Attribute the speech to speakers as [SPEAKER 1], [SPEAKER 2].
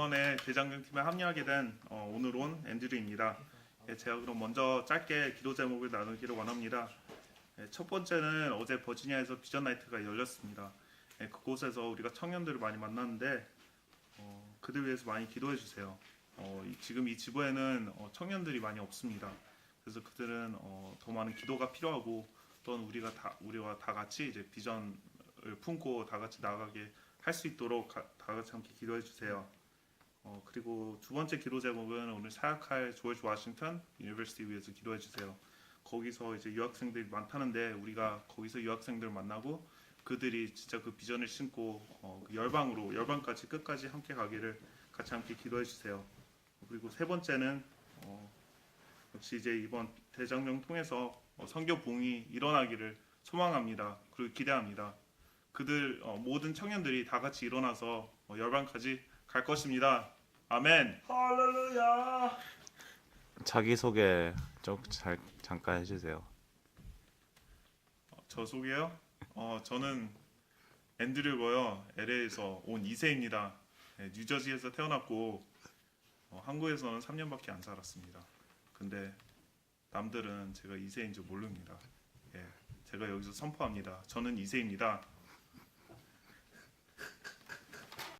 [SPEAKER 1] 이번에 대장경 팀에 합류하게 된 어, 오늘 온 앤드류입니다. 예, 제가 그럼 먼저 짧게 기도 제목을 나누기를 원합니다. 예, 첫 번째는 어제 버지니아에서 비전 나이트가 열렸습니다. 예, 그곳에서 우리가 청년들을 많이 만났는데 어, 그들 위해서 많이 기도해 주세요. 어, 이- 지금 이 지부에는 어, 청년들이 많이 없습니다. 그래서 그들은 어, 더 많은 기도가 필요하고 또한 우리가 다 우리와 다 같이 이제 비전을 품고 다 같이 나가게 할 수 있도록 가- 다 같이 함께 기도해 주세요. 어, 그리고 두 번째 기도 제목은 오늘 사역할 조지 워싱턴 유니버시티 위해서 기도해 주세요. 거기서 이제 유학생들이 많다는데 우리가 거기서 유학생들 만나고 그들이 진짜 그 비전을 신고 어, 그 열방으로 열방까지 끝까지 함께 가기를 같이 함께 기도해 주세요. 그리고 세 번째는 어, 역시 이제 이번 대장령 통해서 어, 선교 봉이 일어나기를 소망합니다. 그리고 기대합니다. 그들 어, 모든 청년들이 다 같이 일어나서 어, 열방까지 갈 것입니다. 아멘.
[SPEAKER 2] 할렐루야.
[SPEAKER 3] 자기 소개 좀 잘 잠깐 해주세요.
[SPEAKER 1] 어, 저 소개요? 어, 저는 앤드류고요. LA에서 온 2세입니다. 네, 뉴저지에서 태어났고 어, 한국에서는 3년밖에 안 살았습니다. 근데 남들은 제가 2세인 줄 모릅니다. 예, 제가 여기서 선포합니다. 저는 2세입니다.